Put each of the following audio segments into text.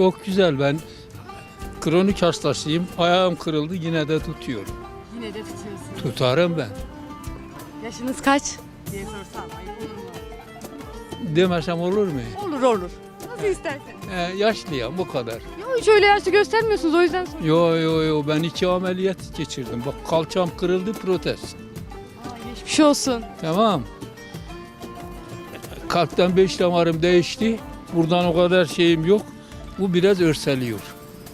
Çok güzel ben kronik hastasıyım. Ayağım kırıldı yine de tutuyorum. Yine de tutuyorsunuz. Tutarım ben. Yaşınız kaç? diye sorsam ayıp olur mu? Demesem olur mu? Olur olur. Nasıl isterseniz. Ee, yaşlıyım bu kadar. Yok hiç öyle yaşlı göstermiyorsunuz o yüzden soruyorum. Yo yo yo ben iki ameliyat geçirdim. Bak kalçam kırıldı protez. Geçmiş olsun. Tamam. Kalpten beş damarım değişti. Buradan o kadar şeyim yok. Bu biraz örseliyor.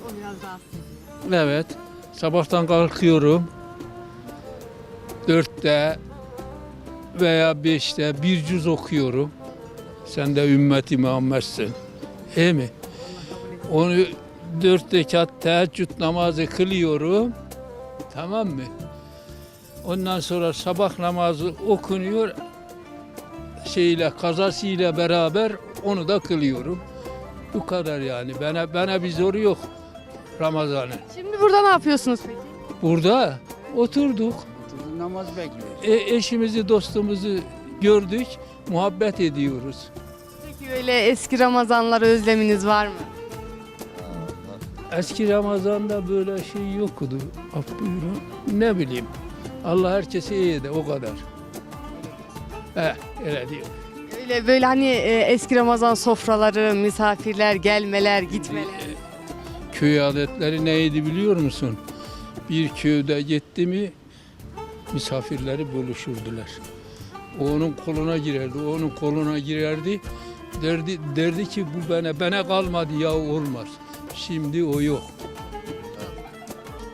O biraz rahatsız. Evet. Sabahtan kalkıyorum. Dörtte veya beşte bir cüz okuyorum. Sen de ümmeti Muhammed'sin. İyi mi? Onu dört rekat teheccüd namazı kılıyorum. Tamam mı? Ondan sonra sabah namazı okunuyor. Şeyle, kazasıyla beraber onu da kılıyorum. Bu kadar yani. Bana, bana bir zoru yok Ramazan'ın. Şimdi burada ne yapıyorsunuz peki? Burada oturduk. Namaz bekliyoruz. E, eşimizi, dostumuzu gördük. Muhabbet ediyoruz. Peki öyle eski Ramazanları özleminiz var mı? Eski Ramazan'da böyle şey yoktu. Af buyurun. Ne bileyim. Allah herkese iyi de o kadar. He, öyle diyor. Öyle böyle hani e, eski Ramazan sofraları, misafirler, gelmeler, gitmeler. Köy adetleri neydi biliyor musun? Bir köyde gitti mi misafirleri buluşurdular. O onun koluna girerdi, o onun koluna girerdi. Derdi, derdi ki bu bana, bana kalmadı ya olmaz. Şimdi o yok.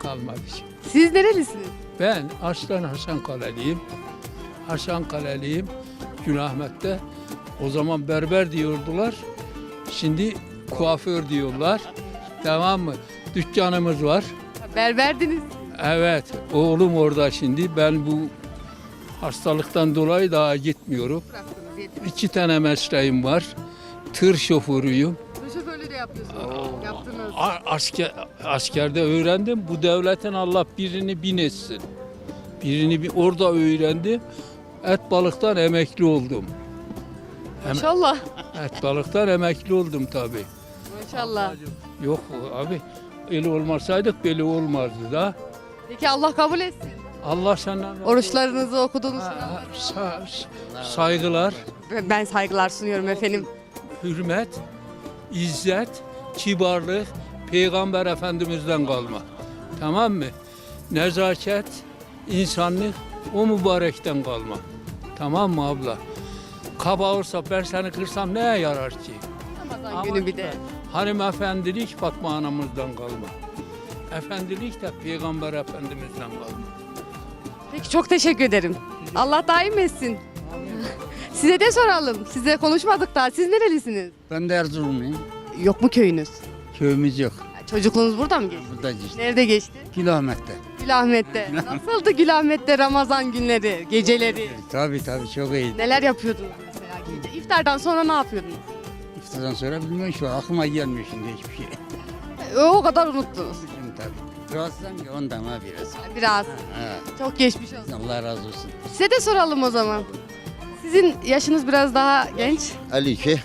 Kalmadı. Siz nerelisiniz? Ben aslen Hasan Kaleliyim. Hasan Kaleliyim. Günahmet'te. O zaman berber diyordular. Şimdi kuaför diyorlar. Tamam mı? Dükkanımız var. Berberdiniz. Evet, oğlum orada şimdi. Ben bu hastalıktan dolayı daha gitmiyorum. Bıraktınız. İki tane mesleğim var. Tır şoförüyüm. Şoförlüğü de yapıyorsunuz. Yaptınız. A- Asker, askerde öğrendim. Bu devletin Allah birini bin etsin. Birini bir orada öğrendim. Et balıktan emekli oldum. Maşallah. Et balıktan emekli oldum tabii. Maşallah. Yok abi, eli olmasaydık böyle olmazdı da. Peki Allah kabul etsin. Allah senden razı olsun. Oruçlarınızı okuduğunuz Ha, sa- saygılar, Ben saygılar sunuyorum efendim. hürmet, izzet, kibarlık Peygamber Efendimiz'den kalma. Tamam mı? Nezaket, insanlık o mübarekten kalma. Tamam mı abla? Kaba olsa ben seni kırsam neye yarar ki? Ramazan Ama günü bir de. Hanımefendilik Fatma anamızdan kalma. Efendilik de Peygamber Efendimiz'den kalma. Peki çok teşekkür ederim. Allah daim etsin. Size de soralım. Size konuşmadık daha. Siz nerelisiniz? Ben de Erzurumluyum. Yok mu köyünüz? Köyümüz yok. Çocukluğunuz burada mı geçti? Burada işte. Nerede geçti? Kilometre. Gülahmet'te. Nasıldı Gülahmet'te Ramazan günleri, geceleri? Tabii tabii çok iyi. Neler yapıyordunuz mesela gece? İftardan sonra ne yapıyordunuz? İftardan sonra bilmiyorum şu an aklıma gelmiyor şimdi hiçbir şey. E, O kadar unuttunuz. Şimdi tabii. Rahatsızım ya ondan ha biraz. Biraz. Ha, Çok geçmiş olsun. Allah razı olsun. Size de soralım o zaman. Sizin yaşınız biraz daha genç. 52.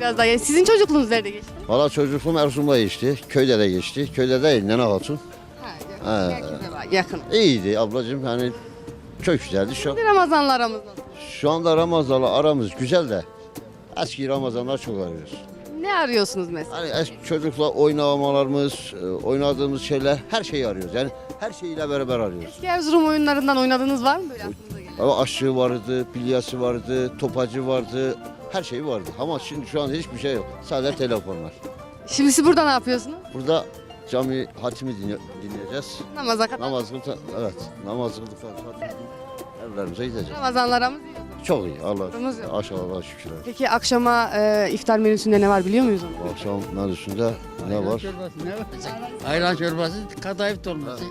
Biraz daha genç. Sizin çocukluğunuz nerede geçti? Valla çocukluğum Erzurum'da geçti. Köyde de geçti. Köyde değil Nene Hatun. Ha, herkese var, yakın. İyiydi ablacığım yani çok güzeldi. Şu, Şimdi Ramazanla aramız nasıl? şu anda Ramazan'la aramız güzel de eski Ramazanlar çok arıyoruz. Ne arıyorsunuz mesela? Hani eski çocukla oynamalarımız, e, oynadığımız şeyler her şeyi arıyoruz. Yani her şeyiyle beraber arıyoruz. Eski Erzurum oyunlarından oynadığınız var mı böyle aklınıza gelen? Ama aşığı vardı, bilyası vardı, topacı vardı. Her şey vardı. Ama şimdi şu an hiçbir şey yok. Sadece telefonlar. Şimdi siz burada ne yapıyorsunuz? Burada cami hatimi dinle- dinleyeceğiz. Namaza kadar. Namaz kıldık, evet. Namaz kıldıktan sonra evlerimize gideceğiz. Ramazanla aramız iyi. Çok iyi Allah Sorunuz yok. aşağı Allah'a şükürler. Peki akşama e, iftar menüsünde ne var biliyor muyuz onu? Bu akşam menüsünde ne Ayran var? çorbası ne var? Ayran çorbası, kadayıf dolması.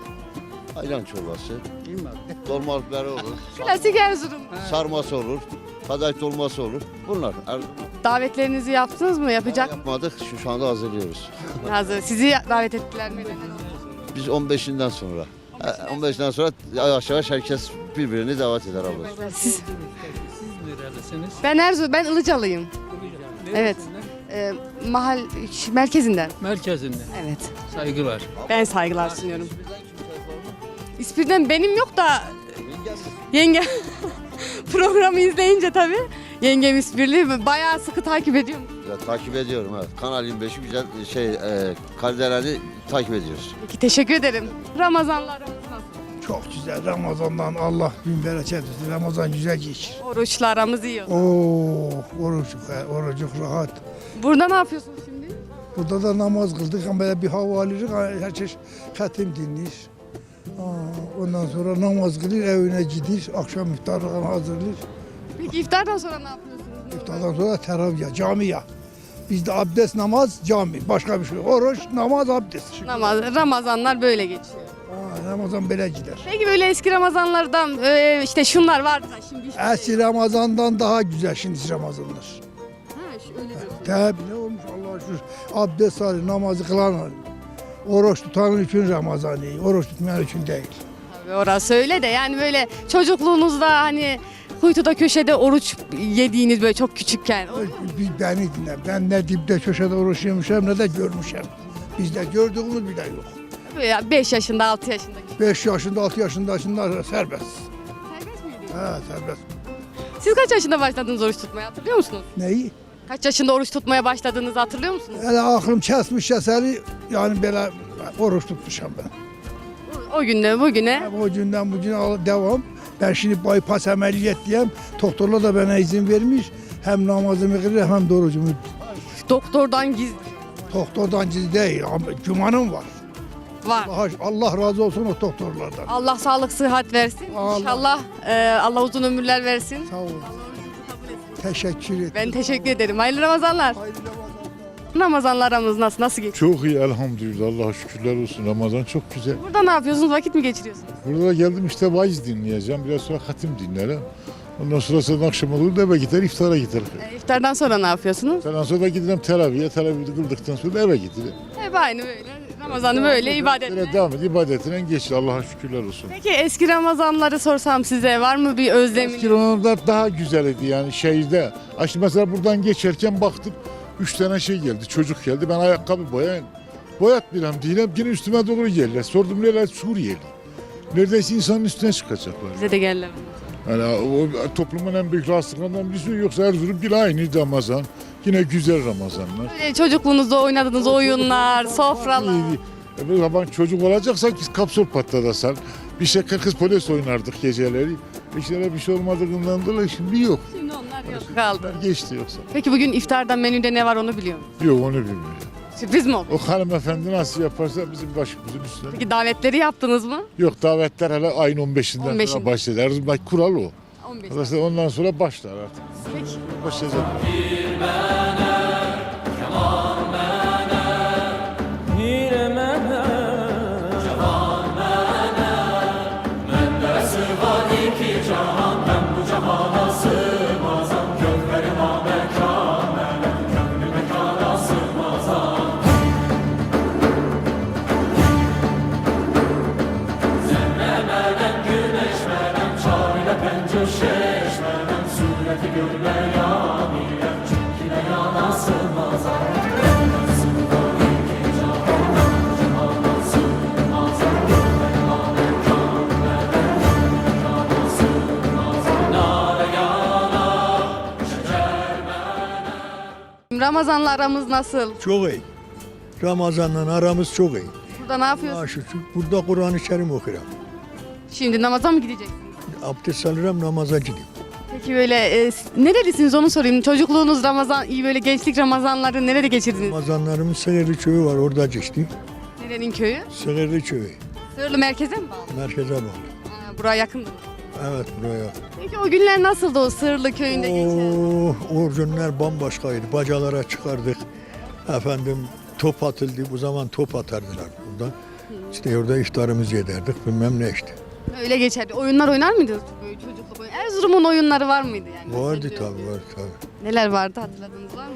Ayran çorbası, Bilmem. dolma biberi olur, Klasik Erzurum. sarması olur, kadayıf dolması olur. Bunlar er, Davetlerinizi yaptınız mı? Yapacak yapmadık, şu, şu anda hazırlıyoruz. Hazır. Sizi davet ettiler mi? Biz 15'inden sonra. e, 15'ten sonra yavaş yavaş herkes birbirini davet eder abla. Siz, Siz nerelisiniz? ben Erzurum, ben Ilıcalıyım. Evet. Ee, mahal merkezinden. Merkezinde. Evet. Saygılar. Ben saygılar sunuyorum. İspirden benim yok da yenge programı izleyince tabii yengem İspirli bayağı sıkı takip ediyorum. Ya, takip ediyorum evet. Kanal 25'i güzel şey e, Kardelen'i takip ediyoruz. Peki teşekkür ederim. Ramazanlarımız nasıl? Çok güzel Ramazan'dan Allah bin bereket versin. Ramazan güzel geçir. Oruçlarımız iyi. Oo, orucuk, he, orucuk rahat. Burada ne yapıyorsunuz şimdi? Burada da namaz kıldık ama böyle bir hava alırız. Herkes hatim dinler. Ondan sonra namaz kılır, evine gider. Akşam iftarlığa hazırlar. Peki iftardan sonra ne yapıyorsunuz? İftardan sonra teravih, camiye. Bizde abdest, namaz, cami. Başka bir şey yok. Oruç, namaz, abdest. Namaz, Ramazanlar böyle geçiyor. Aa, Ramazan böyle gider. Peki böyle eski Ramazanlardan e, işte şunlar vardı da şimdi işte. Eski Ramazan'dan daha güzel şimdi Ramazanlar. Ha, şu- öyle diyorsun. Tabi ne olmuş Allah'a şükür. Abdest alır, namazı kılan alır. Oruç tutanın için Ramazan iyi. Oruç tutmayan için değil. Tabii orası öyle de yani böyle çocukluğunuzda hani kuytuda köşede oruç yediğiniz böyle çok küçükken. Biz beni dinle. Ben ne dipte köşede oruç yemişim ne de görmüşüm. Bizde gördüğümüz bile yok. Böyle 5 yaşında 6 yaşında. 5 yaşında 6 yaşında şunlar serbest. Serbest miydi? Ha serbest. Siz kaç yaşında başladınız oruç tutmaya hatırlıyor musunuz? Neyi? Kaç yaşında oruç tutmaya başladığınızı hatırlıyor musunuz? Hele aklım kesmiş eseri yani böyle oruç tutmuşum ben. O günde bugüne o günden bugüne devam. Ben şimdi bypass ameliyat diyeyim. Doktorlar da bana izin vermiş. Hem namazımı kılır hem de orucumu. doktordan gizli Doktordan gizli değil ama gümanım var. var. Allah, Allah razı olsun o doktorlardan. Allah sağlık sıhhat versin. Allah. İnşallah e, Allah uzun ömürler versin. Sağ olun. Teşekkür ederim. Ben teşekkür ederim. Hayırlı Ramazanlar. Hayırlı Ramazanlar. Ramazanlar aramız nasıl? Nasıl geçiyor? Çok iyi elhamdülillah. Allah'a şükürler olsun. Ramazan çok güzel. Burada ne yapıyorsunuz? Vakit mi geçiriyorsunuz? Burada da geldim işte vaiz dinleyeceğim. Biraz sonra hatim dinlerim. Ondan sonra zaten akşam olur da eve gider, iftara gider. E, iftardan sonra ne yapıyorsunuz? Ondan sonra da giderim teraviye. Teravih kıldıktan sonra da eve giderim. Hep aynı böyle. Ramazan'ı böyle ibadetle. Böyle devam et, ibadetine geçir. Allah'a şükürler olsun. Peki eski Ramazanları sorsam size var mı bir özleminiz? Eski Ramazanlar daha güzeldi yani şehirde. Şimdi mesela buradan geçerken baktım. Üç tane şey geldi, çocuk geldi. Ben ayakkabı boyayın. Boyat biram değilim. Yine üstüme doğru geldiler. Sordum neler Suriyeli. Neredeyse insanın üstüne çıkacaklar. Bize de geldiler. Yani o toplumun en büyük rahatsızlıklarından birisi yoksa Erzurum yine aynı Ramazan. Yine güzel Ramazanlar. Böyle çocukluğunuzda oynadığınız oyunlar, sofralar. E, zaman çocuk olacaksak biz kapsül patlatasan. Bir şey kız polis oynardık geceleri. İşte bir şey olmadığından dolayı şimdi yok. Şimdi onlar yok kaldı. Geçti yoksa. Peki bugün iftarda menüde ne var onu biliyor musun? Yok onu bilmiyorum. Sürpriz mi oldu? O hanımefendi nasıl yaparsa bizim başımızın üstüne. Peki davetleri yaptınız mı? Yok davetler hele ayın 15'inden 15'inde. sonra başladı. Erzurum'daki kural o. 15. Dolayısıyla ondan sonra başlar artık. Peki. Başlayacak. my Ramazanla aramız nasıl? Çok iyi. Ramazan'la aramız çok iyi. Burada ne yapıyorsunuz? Allah'a şükür. Burada Kur'an-ı Kerim okuyorum. Şimdi namaza mı gideceksiniz? Abdest alırım namaza gidiyorum. Peki böyle e, nerelisiniz onu sorayım. Çocukluğunuz Ramazan, iyi böyle gençlik Ramazanları nerede geçirdiniz? Ramazanlarımın Sığırlı köyü var orada geçti. Nerenin köyü? Sığırlı köyü. Sığırlı merkeze mi bağlı? Merkeze bağlı. Ha, buraya yakındır. Evet buraya. Peki o günler nasıldı o Sığırlı köyünde geçen? Oh, o günler bambaşkaydı. Bacalara çıkardık. Efendim top atıldı. Bu zaman top atardılar buradan. İşte orada iftarımızı ederdik. Bilmem ne işte. Öyle geçerdi. Oyunlar oynar mıydınız böyle çocukluk oyun? Erzurum'un oyunları var mıydı yani? Vardı Mesela tabii var tabii. Neler vardı hatırladığınız var mı?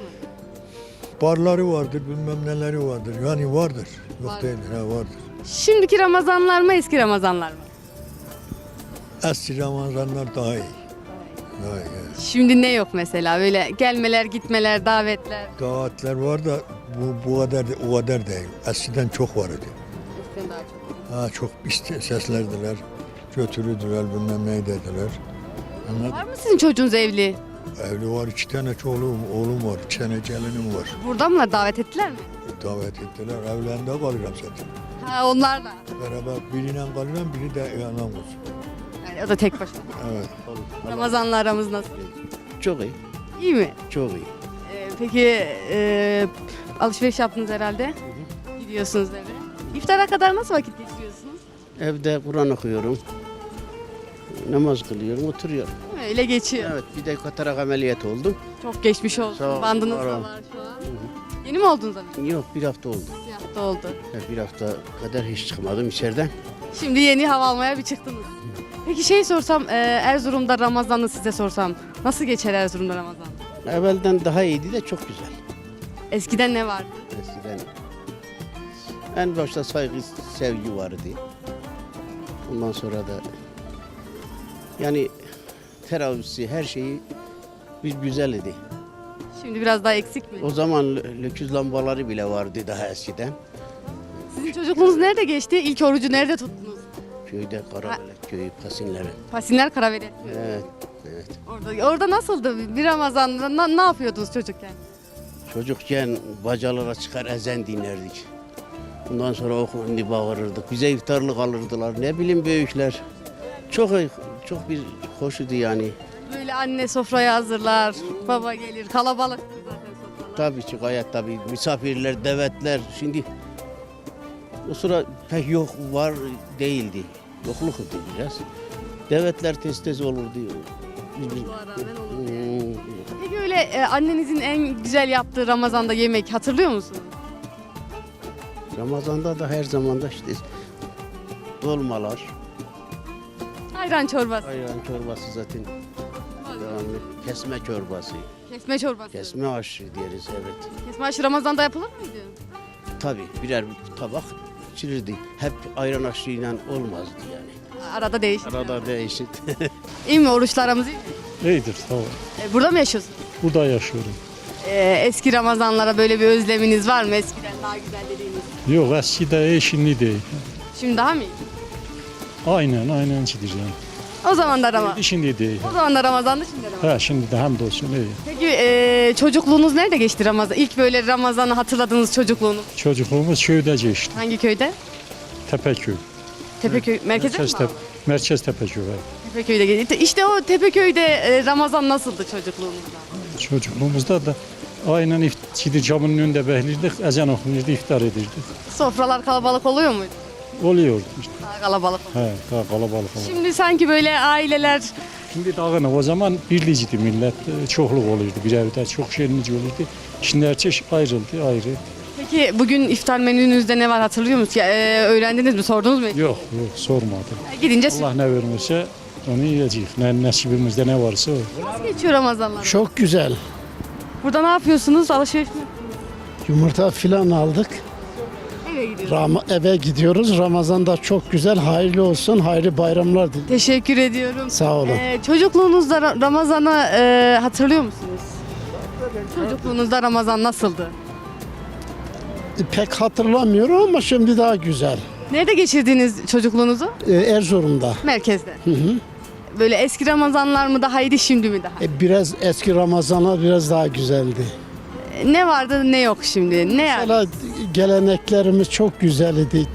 Barları vardır, bilmem neleri vardır. Yani vardır. Yok Var. değildir, ha vardır. Şimdiki Ramazanlar mı eski Ramazanlar mı? Eski Ramazanlar daha iyi. Ya, ya. Şimdi ne yok mesela böyle gelmeler, gitmeler, davetler. Davetler var da bu, bu kadar o kadar değil. Eskiden çok vardı. Eskiden daha çok. Ha çok iste- seslerdiler. Götürürdüler bilmem ne dediler. Anladın? Var mı sizin çocuğunuz evli? Evli var iki tane çoğulum, oğlum var, iki tane gelinim var. Burada mı davet ettiler mi? Davet ettiler. Evlerinde kalıyorum zaten. Ha onlar da. Beraber biriyle kalıyorum, biri de anam olsun. O da tek başına. Evet. Ramazan'la aramız nasıl? Çok iyi. İyi mi? Çok iyi. Ee, peki e, alışveriş yaptınız herhalde. Gidiyorsunuz eve. İftara kadar nasıl vakit geçiriyorsunuz? Evde Kur'an okuyorum. Namaz kılıyorum, oturuyorum. Değil mi? Öyle geçiyor. Evet, bir de katarak ameliyat oldum. Çok geçmiş olsun. Sağ ol, Bandınız sağ da ol. var şu an. Yeni mi oldunuz abi? Yok, bir hafta oldu. Bir hafta oldu. Bir hafta kadar hiç çıkmadım içeriden. Şimdi yeni hava almaya bir çıktınız. Peki şey sorsam, e, Erzurum'da Ramazan'ı size sorsam, nasıl geçer Erzurum'da Ramazan? Evvelden daha iyiydi de çok güzel. Eskiden ne vardı? Eskiden en başta saygı, sevgi vardı. Ondan sonra da yani teravihsi, her şeyi bir güzel idi. Şimdi biraz daha eksik mi? O zaman lö- löküz lambaları bile vardı daha eskiden. Sizin çocukluğunuz nerede geçti? İlk orucu nerede tuttunuz? Köyde Karabelek köyü, Pasinleri. Pasinler Karaveli. Evet, evet. Orada, orada nasıldı? Bir Ramazan'da na- ne yapıyordunuz çocukken? Çocukken bacalara çıkar ezen dinlerdik. Ondan sonra okundi bağırırdık. Bize iftarlık alırdılar. Ne bileyim büyükler. Çok çok bir hoşuydu yani. Böyle anne sofrayı hazırlar, baba gelir, kalabalık zaten sofralar. Tabii ki gayet tabii misafirler, davetler. Şimdi o sıra pek yok var değildi. Yokluktu biraz. Davetler tez tez olurdu. Biz- biz- Çocukluğa rağmen. Hmm, Peki öyle e, annenizin en güzel yaptığı Ramazan'da yemek hatırlıyor musunuz? Ramazan'da da her zaman da işte dolmalar, Ayran çorbası, ayran çorbası zaten devamlı. Kesme çorbası, kesme çorbası. kesme aşı deriz evet. Kesme aşı Ramazan'da yapılır mıydı? Tabii birer tabak içilirdi. Hep ayran aşıyla olmazdı yani. Arada değişir. Arada değişit. İyi mi? Oruçlarımız iyi mi? İyidir tamam. E, burada mı yaşıyorsunuz? Burada yaşıyorum. E, eski Ramazanlara böyle bir özleminiz var mı? Eskiden daha güzel dediğiniz. Yok eski de iyi şimdi değil. Şimdi daha mı iyi? Aynen aynen yani. O zaman da Ramazan. Şimdi. O zaman da Ramazan'da şimdi de Ramazan. Ha şimdi de hamdolsun iyi. Peki e, çocukluğunuz nerede geçti Ramazan? İlk böyle Ramazan'ı hatırladığınız çocukluğunuz Çocukluğumuz köyde geçti. hangi köyde? Tepeköy. Tepeköy merkeze mi? Merkez, bağlı? tep Merkez Tepeköy. evet. Tepeköy'de geçti. İşte o Tepeköy'de e, Ramazan nasıldı çocukluğunuzda? Çocukluğumuzda da aynen if- cidir camının önünde beklirdik. Ezan okunurdu iftar edirdik. Sofralar kalabalık oluyor muydu? Oluyordu işte. Daha kalabalık. He, daha kalabalık oldu. Şimdi sanki böyle aileler Şimdi dağınık o zaman birliciydi millet. e, Çokluk olurdu bir evde. Çok şenlici olurdu. Şimdi her çeşit ayrıldı ayrı. Peki bugün iftar menünüzde ne var hatırlıyor musunuz? Ya, e, öğrendiniz mi? Sordunuz mu? Yok yok sormadım. Gidince Allah ne vermişse onu yiyeceğiz. Ne nasibimizde ne varsa o. nasıl geçiyor Ramazanlar? Çok güzel. Burada ne yapıyorsunuz? Alışveriş mi? Yumurta filan aldık. Eve gidiyoruz. Ram- eve gidiyoruz. Ramazan da çok güzel. Hayırlı olsun. Hayırlı bayramlar dilerim. Teşekkür ediyorum. Sağ olun. Ee, çocukluğunuzda Ra- Ramazan'ı e, hatırlıyor musunuz? Çocukluğunuzda Ramazan nasıldı? Pek hatırlamıyorum ama şimdi daha güzel. Nerede geçirdiniz çocukluğunuzu? Ee, Erzurum'da. Merkezde. Hı hı. Böyle eski Ramazanlar mı daha iyiydi şimdi mi daha? E, biraz eski Ramazanlar biraz daha güzeldi. Ne vardı ne yok şimdi? Ne yani? Mesela geleneklerimiz çok güzel idi.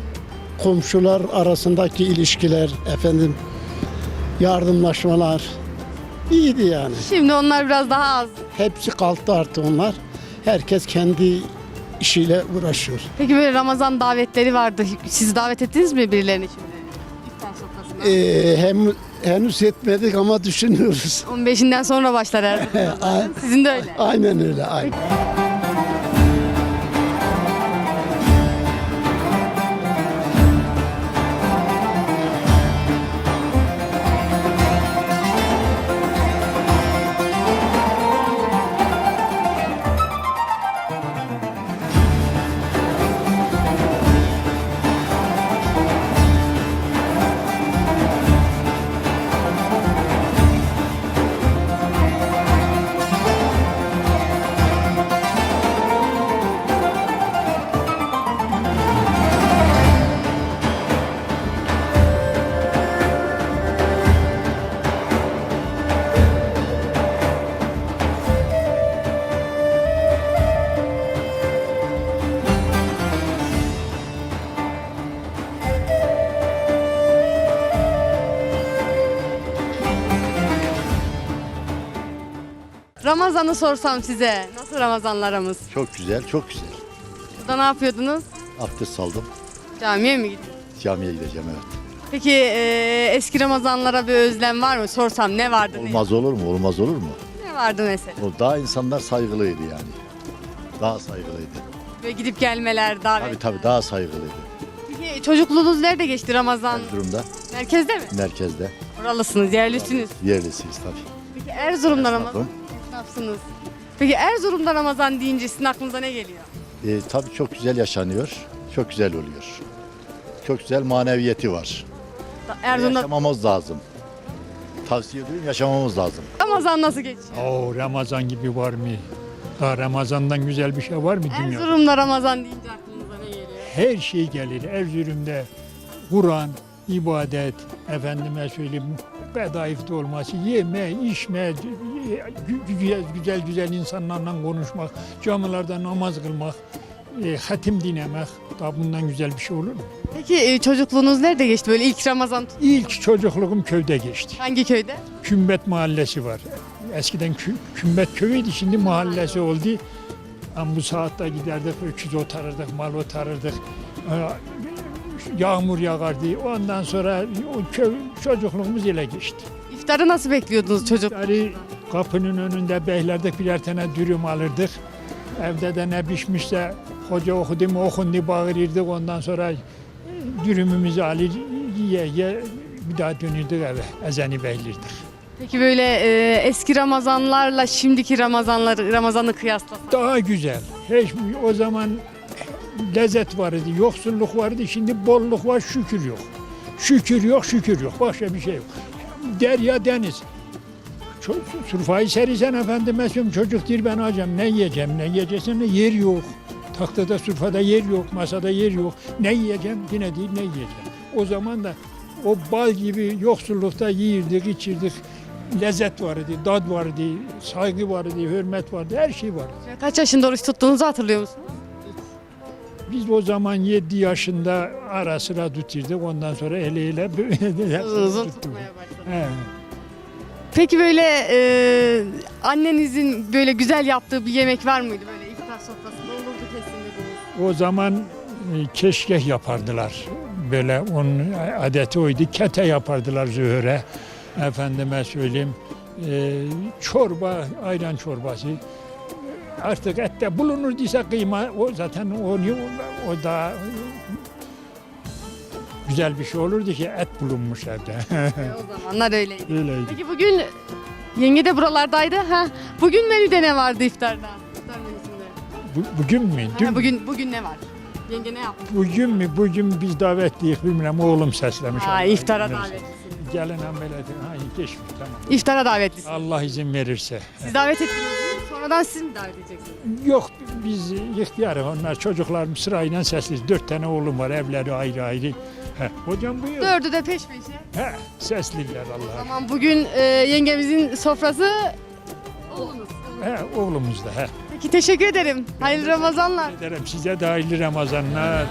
Komşular arasındaki ilişkiler, efendim yardımlaşmalar iyiydi yani. Şimdi onlar biraz daha az. Hepsi kalktı artık onlar. Herkes kendi işiyle uğraşıyor. Peki böyle Ramazan davetleri vardı. Siz davet ettiniz mi birilerini şimdi? İftar sofrasına. Ee, hem henüz etmedik ama düşünüyoruz. 15'inden sonra başlar her A- Sizin de öyle. aynen öyle. Aynen. Ramazan'ı sorsam size. Nasıl Ramazanlarımız? Çok güzel, çok güzel. Burada ne yapıyordunuz? Abdest aldım. Camiye mi gidiyorsunuz? Camiye gideceğim evet. Peki e, eski Ramazanlara bir özlem var mı? Sorsam ne vardı? Ne, Olmaz olur mu? Olmaz olur mu? ne vardı mesela? O daha insanlar saygılıydı yani. Daha saygılıydı. Ve gidip gelmeler, davet. Tabii tabii daha saygılıydı. Peki çocukluğunuz nerede geçti Ramazan? Erzurum'da, Merkezde mi? merkezde. Buralısınız, yerlisiniz. Yerlisiyiz tabii. Peki Erzurum'da Ramazan? Esnafsınız. Peki Erzurum'da Ramazan deyince sizin aklınıza ne geliyor? Ee, tabii çok güzel yaşanıyor. Çok güzel oluyor. Çok güzel maneviyeti var. Da- Erzurum'da Yaşamamız lazım. Tavsiye ediyorum yaşamamız lazım. Ramazan nasıl geçiyor? Oo, Ramazan gibi var mı? Daha Ramazan'dan güzel bir şey var mı dünyada? Erzurum'da Ramazan deyince aklınıza ne geliyor? Her şey gelir. Erzurum'da Kur'an, ibadet, efendime söyleyeyim bedayıfta olması, yeme, içme, gü- güzel güzel, güzel insanlarla konuşmak, camilarda namaz kılmak, e, hatim dinlemek. Daha bundan güzel bir şey olur mu? Peki e, çocukluğunuz nerede geçti? Böyle ilk Ramazan İlk çocukluğum köyde geçti. hangi köyde? Kümbet mahallesi var. Eskiden Kü- Kümbet köyüydü, şimdi mahallesi oldu. Ama bu saatte giderdik, öküz otarırdık, mal otarırdık. Yağmur yağardı. Ondan sonra o köy çocukluğumuz ile geçti. İftarı nasıl bekliyordunuz çocuk? Yani kapının önünde beylerdik birer tane dürüm alırdık. Evde de ne pişmişse hoca okudu mu okundu bağırırdık. Ondan sonra dürümümüzü alır ye ye bir daha dönürdük eve. Ezeni beklirdik. Peki böyle e, eski Ramazanlarla şimdiki Ramazanları Ramazan'ı kıyaslasak. daha güzel. Hiç o zaman lezzet vardı, yoksulluk vardı. Şimdi bolluk var, şükür yok. Şükür yok, şükür yok. Başka bir şey yok. Derya deniz. Surfayı serisen efendime söyleyeyim çocuk dir ben alacağım. Ne yiyeceğim, ne yiyeceksin ne yer yok. Taktada sürfada yer yok, masada yer yok. Ne yiyeceğim yine değil ne yiyeceğim. O zaman da o bal gibi yoksullukta yiyirdik, içirdik. Lezzet vardı, dad vardı, saygı vardı, hürmet vardı, her şey vardı. Kaç yaşında oruç tuttuğunuzu hatırlıyor musunuz? Biz o zaman 7 yaşında ara sıra tuturduk. Ondan sonra ele ele böyle Uzun uzun tuttuk. tutmaya. He. Peki böyle e, annenizin böyle güzel yaptığı bir yemek var mıydı böyle iftar sofrasında olurdu kesin dediğiniz? O zaman e, keşkeh yapardılar. Böyle onun adeti oydu. Kete yapardılar zöhre. Efendime söyleyeyim. e, çorba, ayran çorbası. Artık ette bulunur dise kıyma o zaten onu o da güzel bir şey olurdu ki et bulunmuş evde. o zamanlar öyleydi. Öyleydi. Peki bugün yenge de buralardaydı. Ha, bugün menüde ne vardı iftarda? İftar menüsünde. Bu- bugün mü? Dün Ha, bugün bugün ne var? Yenge ne yaptı? Bugün mü? Bugün biz davetliyiz bilmem oğlum seslemiş. Ha, Allah iftara davetlisiniz. Gelin ameliyatı. Ha geçmiş tamam. İftara davetlisiniz. Allah izin verirse. Siz davet ettiniz mi? Sonradan siz mi davet edeceksiniz? Yok biz ihtiyar onlar çocuklarım sırayla sesliyiz. Dört tane oğlum var evleri ayrı ayrı. He, hocam buyur. Dördü de peş peşe. He, sesliler Allah'a. Tamam bugün e, yengemizin sofrası oğlunuz. He, oğlumuz da he. Peki teşekkür ederim. Hayırlı Ramazanlar. Ederim size de hayırlı Ramazanlar.